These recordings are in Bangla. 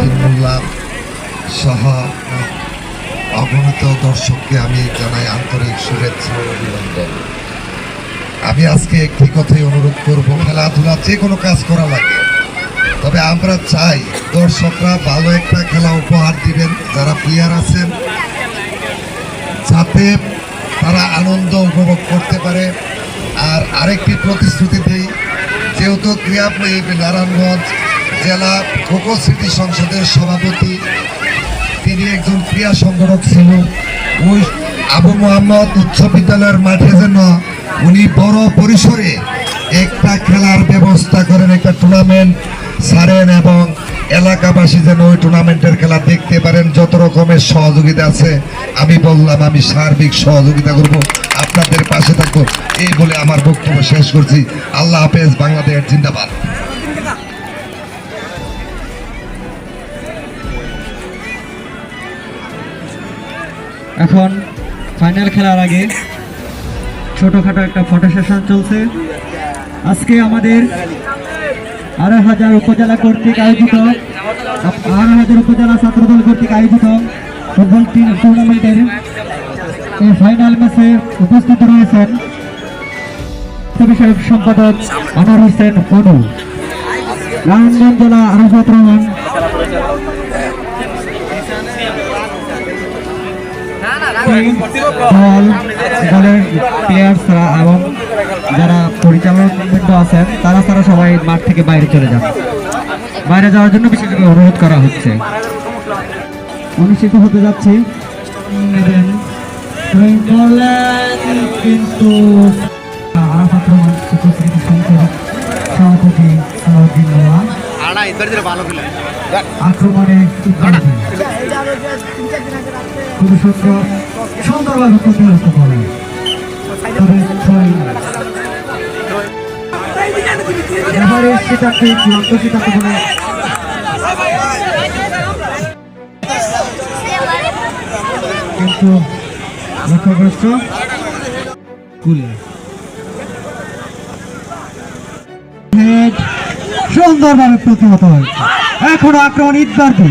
উদ্দিন সহ অগণিত দর্শককে আমি জানাই আন্তরিক শুভেচ্ছা অভিনন্দন। আমি আজকে একটি কথাই অনুরোধ করব, খেলাধুলা যে কোনো কাজ করা লাগে। তবে আমরা চাই দর্শকরা ভালো একটা খেলা উপহার দিবেন, যারা প্লেয়ার আছেন, যাতে তারা আনন্দ উপভোগ করতে পারে। আর আরেকটি প্রতিশ্রুতি দিই, যেহেতু এই নারায়ণগঞ্জ জেলা খোখো স্মৃতি সংসদের সভাপতি। তিনি একজন ক্রীড়া সংগঠক ছিল ওই আবু মোহাম্মদ উচ্চ বিদ্যালয়ের মাঠে যেন উনি বড় পরিসরে একটা খেলার ব্যবস্থা করেন, একটা টুর্নামেন্ট ছাড়েন এবং এলাকাবাসী যেন ওই টুর্নামেন্টের খেলা দেখতে পারেন। যত রকমের সহযোগিতা আছে, আমি বললাম, আমি সার্বিক সহযোগিতা করব। আপনাদের পাশে থাকব। এই বলে আমার বক্তব্য শেষ করছি। আল্লাহ হাফেজ, বাংলাদেশ জিন্দাবাদ। এখন ফাইনাল খেলার আগে ছোটোখাটো একটা ফটো সেশন চলছে। আজকে আমাদের আড়াই হাজার উপজেলা কর্তৃক আয়োজিত আড়াই হাজার উপজেলা ছাত্রদল কর্তৃক আয়োজিত ফুটবল টিম টুর্নামেন্টের এই ফাইনাল ম্যাচে উপস্থিত রয়েছেন সম্পাদক আনোয়ার হোসেন অনু। রামগঞ্জ জেলা আরফাত রহমান দলের প্লেয়ার্সরা এবং যারা পরিচালক আছেন তারা তারা সবাই মাঠ থেকে বাইরে চলে যান। বাইরে যাওয়ার জন্য বিশেষভাবে অনুরোধ করা হচ্ছে। অনুষ্ঠিত হতে যাচ্ছে। কিন্তু আরাফাত রহমান সভাপতি সালাউদ্দিন আক্রমণে খুবই সুন্দর সুন্দরভাবে প্রতিহত করে সুন্দরভাবে প্রতিহত হয়েছে। এখন আক্রমণ ইতবার্দি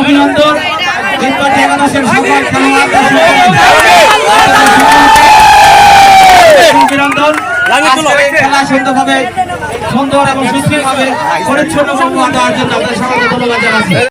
অভিনন্দন। এরপর একাদশের সকল অভিনন্দন। খেলা সুন্দরভাবে সুন্দর এবং সুস্থিরভাবে পরিচ্ছন্ন দেওয়ার জন্য আপনাদের সকলকে ধন্যবাদ জানাচ্ছি।